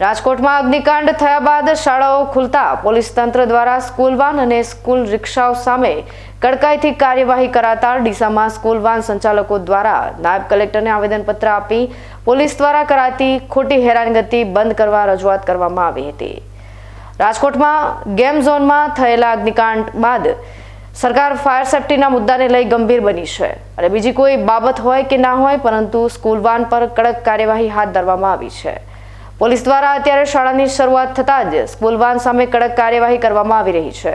રાજકોટમાં અગ્નિકાંડ થયા બાદ શાળાઓ ખુલતા પોલીસ તંત્ર દ્વારા સ્કૂલ વાન અને સ્કૂલ રિક્ષાઓ સામે કડકાઈથી કાર્યવાહી કરાતા ડીસામાં સ્કૂલ વાન સંચાલકો દ્વારા નાયબ કલેક્ટરને આવેદનપત્ર આપી પોલીસ દ્વારા કરાતી ખોટી હેરાનગતિ બંધ કરવા રજૂઆત કરવામાં આવી હતી. રાજકોટમાં ગેમ ઝોનમાં થયેલા અગ્નિકાંડ બાદ સરકાર ફાયર સેફટીના મુદ્દાને લઈ ગંભીર બની છે અને બીજી કોઈ બાબત હોય કે ના હોય પરંતુ સ્કૂલ વાન પર કડક કાર્યવાહી હાથ ધરવામાં આવી છે. પોલીસ દ્વારા અત્યારે શાળાની શરૂઆત થતાં જ સ્કૂલ વાન સામે કડક કાર્યવાહી કરવામાં આવી રહી છે.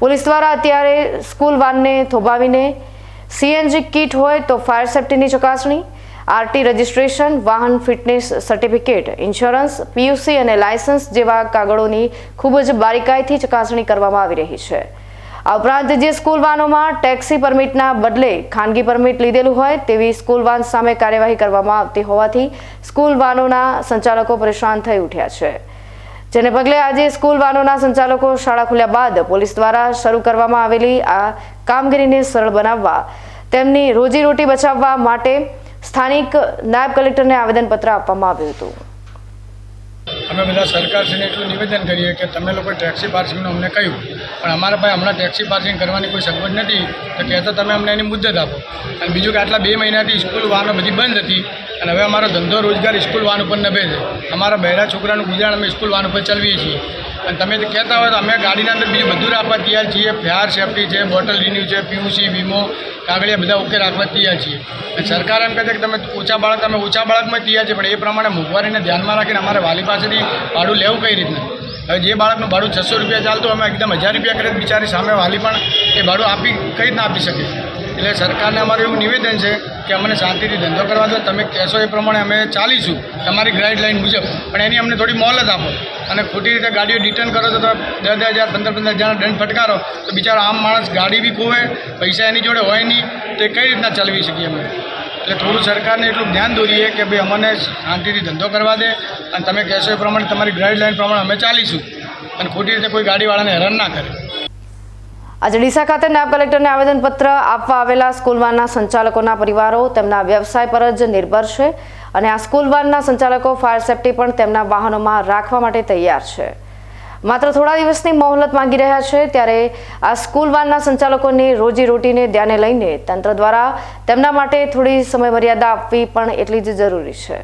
પોલીસ દ્વારા અત્યારે સ્કૂલ વાનને થોભાવીને સીએનજી કીટ હોય તો ફાયર સેફટીની ચકાસણી, આરટી રજિસ્ટ્રેશન, વાહન ફિટનેસ સર્ટિફિકેટ, ઇન્સ્યોરન્સ, પીયુસી અને લાયસન્સ જેવા કાગળોની ખૂબ જ બારીકાઈથી ચકાસણી કરવામાં આવી રહી છે. આ ઉપરાંત જે સ્કૂલ વાનોમાં ટેક્સી પરમિટના બદલે ખાનગી પરમિટ લીધેલું હોય તેવી સ્કૂલ વાન સામે કાર્યવાહી કરવામાં આવતી હોવાથી સ્કૂલ વાનોના સંચાલકો પરેશાન થઈ ઉઠ્યા છે. જેને પગલે આજે સ્કૂલ વાનોના સંચાલકો શાળા ખુલ્યા બાદ પોલીસ દ્વારા શરૂ કરવામાં આવેલી આ કામગીરીને સરળ બનાવવા, તેમની રોજીરોટી બચાવવા માટે સ્થાનિક નાયબ કલેક્ટરને આવેદનપત્ર આપવામાં આવ્યું હતું. અમે બધા સરકારશ્રીને એટલું નિવેદન કરીએ કે તમે લોકો ટેક્સી પાર્કિંગનું અમને કહ્યું. પણ અમારા પાસે હમણાં ટેક્સી પાર્કિંગ કરવાની કોઈ સગવડ નથી. તો કહેતો તમે અમને એની મુદ્દત આપો. અને બીજું કે આટલા બે મહિનાથી સ્કૂલ વાહનો બધી બંધ હતી. અને હવે અમારો ધંધો રોજગાર સ્કૂલ વાહન ઉપર નભે છે. અમારા બહેરા છોકરાનું ગુજરાન અમે સ્કૂલ વાહન ઉપર ચલાવીએ છીએ. અને તમે કહેતા હોય તો અમે ગાડીના અંદર બીજું બધું રાખવા તૈયાર છીએ. ફાયર સેફટી છે, બોટલ રિન્યુ છે, પીયુસી, વીમો, કાગળિયા બધા ઓકે રાખવા તૈયાર છીએ. અને સરકાર એમ કહે છે કે તમે ઓછા બાળક અમે ઓછા બાળકમાં તૈયાર છે, પણ એ પ્રમાણે મોંઘવારીને ધ્યાનમાં રાખીને અમારે વાલી પાસેથી ભાડું લેવું કઈ રીતના? હવે જે બાળકનું ભાડું છસો રૂપિયા ચાલતું અમે એકદમ હજાર રૂપિયા કરી બિચારી સામે વાલી પણ એ ભાડું આપી કઈ રીતના આપી શકે? એટલે સરકારને અમારું એવું નિવેદન છે કે અમને શાંતિથી ધંધો કરવા દો. તમે કહેશો એ પ્રમાણે અમે ચાલીશું, તમારી ગાઈડલાઈન મુજબ. પણ એની અમને થોડી મોહલત આપો. અને ખોટી રીતે ગાડીઓ રિટર્ન કરો તો દસ દસ હજાર, પંદર પંદર હજારનો દંડ ફટકારો, તો બિચારો આમ માણસ ગાડી બી ખોવે, પૈસા એની જોડે હોય નહીં, તો કઈ રીતના ચલાવી શકીએ અમે એટલે થોડું સરકારને એટલું ધ્યાન દોરીએ કે ભાઈ અમને શાંતિથી ધંધો કરવા દે, અને તમે કહેશો એ પ્રમાણે તમારી ગાઈડલાઈન પ્રમાણે અમે ચાલીશું. અને ખોટી રીતે કોઈ ગાડીવાળાને હેરાન ના કરે. આજે ડીસા ખાતે નાયબ કલેક્ટરને આવેદનપત્ર આપવા આવેલા સ્કૂલ વાનના સંચાલકોના પરિવારો તેમના વ્યવસાય પર જ નિર્ભર છે અને આ સ્કૂલ વાનના સંચાલકો ફાયર સેફટી પણ તેમના વાહનોમાં રાખવા માટે તૈયાર છે. માત્ર થોડા દિવસની મોહલત માંગી રહ્યા છે ત્યારે આ સ્કૂલ વાનના સંચાલકોની રોજીરોટીને ધ્યાને લઈને તંત્ર દ્વારા તેમના માટે થોડી સમય મર્યાદા આપવી પણ એટલી જ જરૂરી છે.